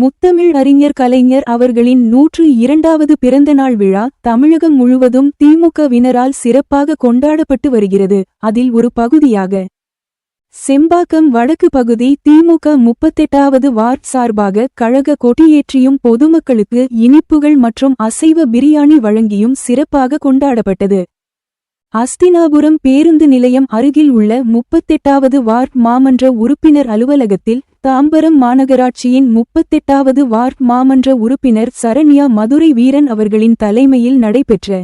முத்தமிழ் அறிஞர் கலைஞர் அவர்களின் நூற்று இரண்டாவது பிறந்தநாள் விழா தமிழகம் முழுவதும் திமுகவினரால் சிறப்பாக கொண்டாடப்பட்டு வருகிறது. அதில் ஒரு பகுதியாக செம்பாக்கம் வடக்கு பகுதி திமுக முப்பத்தெட்டாவது வார்ட் சார்பாக கழக கொடியேற்றியும் பொதுமக்களுக்கு இனிப்புகள் மற்றும் அசைவ பிரியாணி வழங்கியும் சிறப்பாக கொண்டாடப்பட்டது. அஸ்தினாபுரம் பேருந்து நிலையம் அருகில் உள்ள முப்பத்தெட்டாவது வார்ட் மாமன்ற உறுப்பினர் அலுவலகத்தில் தாம்பரம் மாநகராட்சியின் முப்பத்தெட்டாவது வார்ட் மாமன்ற உறுப்பினர் சரண்யா மதுரை வீரன் அவர்களின் தலைமையில் நடைபெற்ற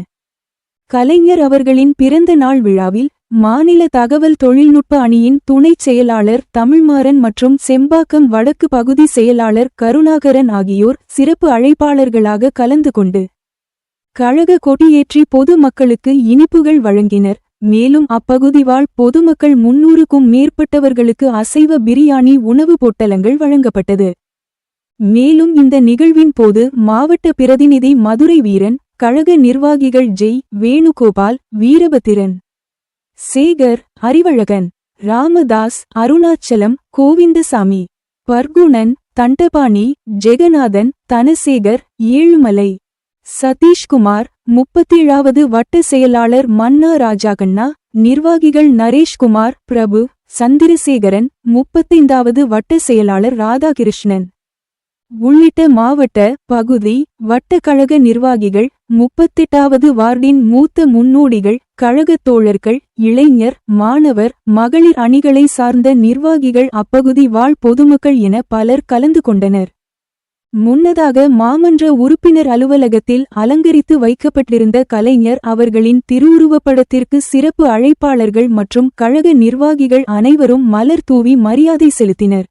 கலைஞர் அவர்களின் பிறந்த நாள் விழாவில் மாநில தகவல் தொழில்நுட்ப அணியின் துணைச் செயலாளர் தமிழ்மாறன் மற்றும் செம்பாக்கம் வடக்கு பகுதி செயலாளர் கருணாகரன் ஆகியோர் சிறப்பு அழைப்பாளர்களாக கலந்து கொண்டு கழக கொடியேற்றி பொது மக்களுக்கு இனிப்புகள் வழங்கினர். மேலும் அப்பகுதி வாழ் பொதுமக்கள் முன்னூறுக்கும் மேற்பட்டவர்களுக்கு அசைவ பிரியாணி உணவு பொட்டலங்கள் வழங்கப்பட்டது. மேலும் இந்த நிகழ்வின் போது மாவட்ட பிரதிநிதி மதுரை வீரன் கழக நிர்வாகிகள் ஜெய் வேணுகோபால் வீரபத்திரன் சேகர் அறிவழகன் ராமதாஸ் அருணாச்சலம் கோவிந்தசாமி பர்குணன் தண்டபாணி ஜெகநாதன் தனசேகர் ஏழுமலை சதீஷ்குமார் முப்பத்தேழாவது வட்ட செயலாளர் மன்னா ராஜாகண்ணா நிர்வாகிகள் நரேஷ்குமார் பிரபு சந்திரசேகரன் முப்பத்தைந்தாவது வட்ட செயலாளர் ராதாகிருஷ்ணன். உள்ளிட்ட மாவட்ட பகுதி வட்ட கழக நிர்வாகிகள் முப்பத்தெட்டாவது வார்டின் மூத்த முன்னோடிகள் கழகத் தோழர்கள் இளைஞர் மாணவர் மகளிர் அணிகளை சார்ந்த நிர்வாகிகள் அப்பகுதி வாழ் பொதுமக்கள் என பலர் கலந்து கொண்டனர். முன்னதாக மாமன்ற உறுப்பினர் அலுவலகத்தில் அலங்கரித்து வைக்கப்பட்டிருந்த கலைஞர் அவர்களின் திருவுருவப்படத்திற்கு சிறப்பு அழைப்பாளர்கள் மற்றும் கழக நிர்வாகிகள் அனைவரும் மலர் தூவி மரியாதை செலுத்தினர்.